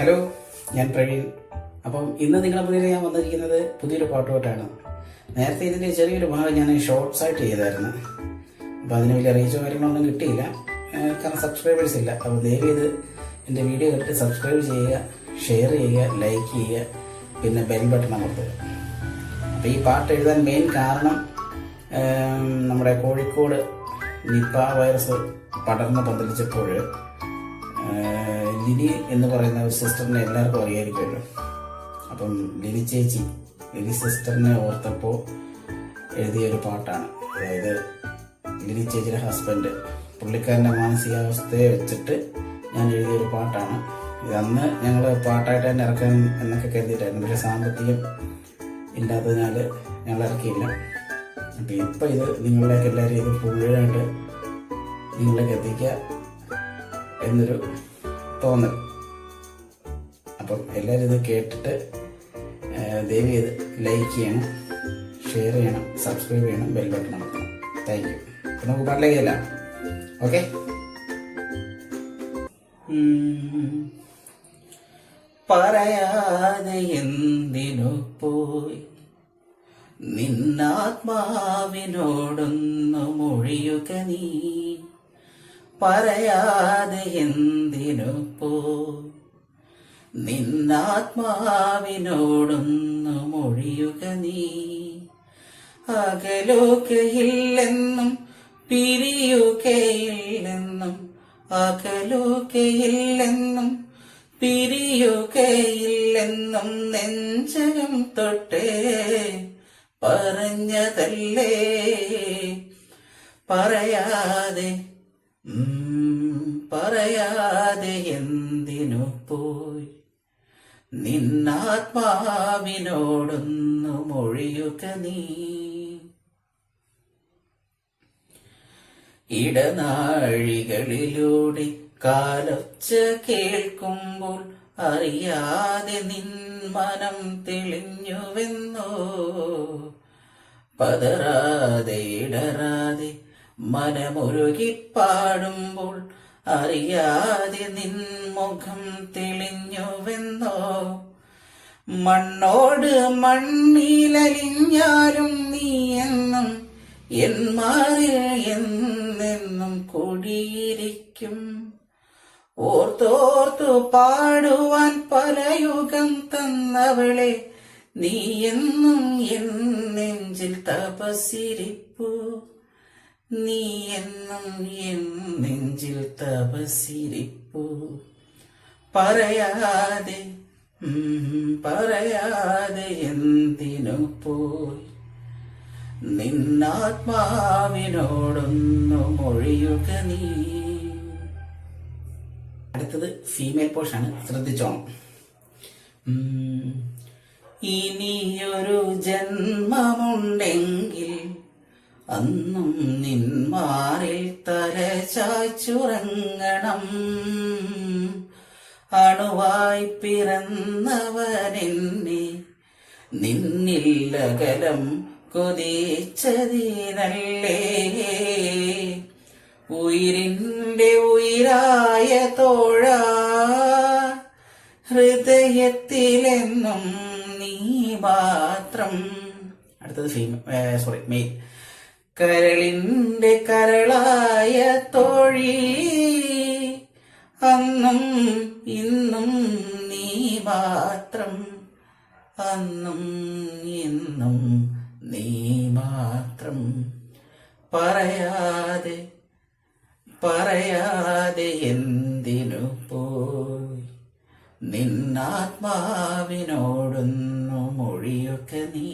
Hello ഞാൻ പ്രവീൺ. അപ്പം ഇന്ന് നിങ്ങളെ മുന്നിൽ ഞാൻ വന്നിരിക്കുന്നത് പുതിയൊരു പാട്ടുപാട്ടാണ്. നേരത്തെ ഇതിന്റെ ചെറിയൊരു ഭാഗം ഞാൻ ഷോർട്സ് ചെയ്തായിരുന്നു. അപ്പോൾ അതിന് വലിയ റീച്ചോ കാര്യങ്ങളൊന്നും കിട്ടിയില്ല. കാരണം സബ്സ്ക്രൈബേഴ്സ് ഇല്ല. അപ്പോൾ ദയവ് ചെയ്ത് എന്റെ വീഡിയോ കണ്ടിട്ട് സബ്സ്ക്രൈബ് ചെയ്യുക ഷെയർ ചെയ്യുക ലൈക്ക് ചെയ്യുക പിന്നെ ബെൽ ബട്ടൺ അമർത്തുക. അപ്പോൾ ഈ പാട്ട് എഴുതാൻ മെയിൻ കാരണം നമ്മുടെ കോഴിക്കോട് നിപ്പ വൈറസ് പടർന്ന് പന്തലിച്ചപ്പോൾ ലിനി എന്ന് പറയുന്ന ഒരു സിസ്റ്ററിനെ എല്ലാവർക്കും അറിയായിരിക്കുമല്ലോ. അപ്പം ലിനി ചേച്ചി ലിനി സിസ്റ്ററിനെ ഓർത്തപ്പോൾ എഴുതിയ ഒരു പാട്ടാണ്. അതായത് ലിനി ചേച്ചിയുടെ ഹസ്ബൻഡ് പുള്ളിക്കാരന്റെ മാനസികാവസ്ഥയെ വെച്ചിട്ട് ഞാൻ എഴുതിയ ഒരു പാട്ടാണ്. ഇത് അന്ന് ഞങ്ങൾ പാട്ടായിട്ട് തന്നെ ഇറക്കാൻ എന്നൊക്കെ കരുതിയിട്ടായിരുന്നു. പക്ഷേ സാമ്പത്തികം ഇല്ലാത്തതിനാൽ ഞങ്ങൾ ഇറക്കിയില്ല. അപ്പം ഇപ്പം ഇത് നിങ്ങളിലേക്ക് എല്ലാവരും ഇത് ഫുള്ളായിട്ട് നിങ്ങളിലേക്ക് എത്തിക്കുക. എന്നൊരു തോന്നൽ. അപ്പം എല്ലാവരും ഇത് കേട്ടിട്ട് ദയവ് ചെയ്ത് ലൈക്ക് ചെയ്യണം ഷെയർ ചെയ്യണം സബ്സ്ക്രൈബ് ചെയ്യണം ബെൽ ബട്ടൺ അമർത്തണം. താങ്ക് യു അപ്പം നമുക്ക് പാട്ടിലേക്കല്ല ഓക്കെ പറയാതെ എന്തിനു പോയി? നിന്നാത്മാവിനോടൊന്നു മൊഴിയുക നീ. പറയാതെ എന്തിനു പോ നിന്നാത്മാവിനോടൊന്നു മൊഴിയുക നീ. അകലോക്കയില്ലെന്നും പിരിയുകയില്ലെന്നും അകലോക്കയില്ലെന്നും പിരിയുകയില്ലെന്നും നെഞ്ചകം തൊട്ടേ പറഞ്ഞതല്ലേ? പറയാതെ പറയാതെ എന്തിനു പോയി? നിന്നാത്മാവിനോടൊന്നു മൊഴിയുക നീ. ഇടനാഴികളിലൂടെ കാലൊച്ച കേൾക്കുമ്പോൾ അറിയാതെ നിൻ മനം തെളിഞ്ഞുവെന്നോ? പതറാതെ ഇടറാതെ മനമൊരുകി പാടുമ്പോൾ അറിയാതെ നിൻമുഖം തെളിഞ്ഞുവെന്നോ? മണ്ണോട് മണ്ണിലലിഞ്ഞാലും നീ എന്നും എൻ എന്നെന്നും കുടിയിരിക്കും. ഓർത്തോർത്തു പാടുവാൻ പല യുഗം തന്നവളെ നീ എന്നും എൻ നെഞ്ചിൽ തപസിരിപ്പു നീ എന്നും എൻ നെഞ്ചിൽ തപസിരിപ്പു പറയാതെ പറയാതെ എന്തിനു പോയി നിന്നാത്മാവിനോടൊന്നു മൊഴിയുക നീ. അടുത്തത് ഫീമെയിൽ പോഷാണ് ശ്രദ്ധിച്ചോണം. ഇനിയൊരു ജന്മമുണ്ടെങ്കിൽ അന്നും നിന്മാറിൽ തല ചായ്ച്ചുറങ്ങണം. അണുവായി പിറന്നവനെന്നെ നിന്നില്ലകലം കൊതിച്ചതിനല്ലേ? ഉയിരിന്റെ ഉയിരായ തോഴ ഹൃദയത്തിലെന്നും നീ മാത്രം. അടുത്തത് സോറി മെയിൽ കരളിന്റെ കരളായ തോഴി അന്നും ഇന്നും നീ മാത്രം അന്നും ഇന്നും നീ മാത്രം. പറയാതെ പറയാതെ എന്തിനു പോയി? നിന്നാത്മാവിനോടൊന്നു മൊഴിയൊക്കെ നീ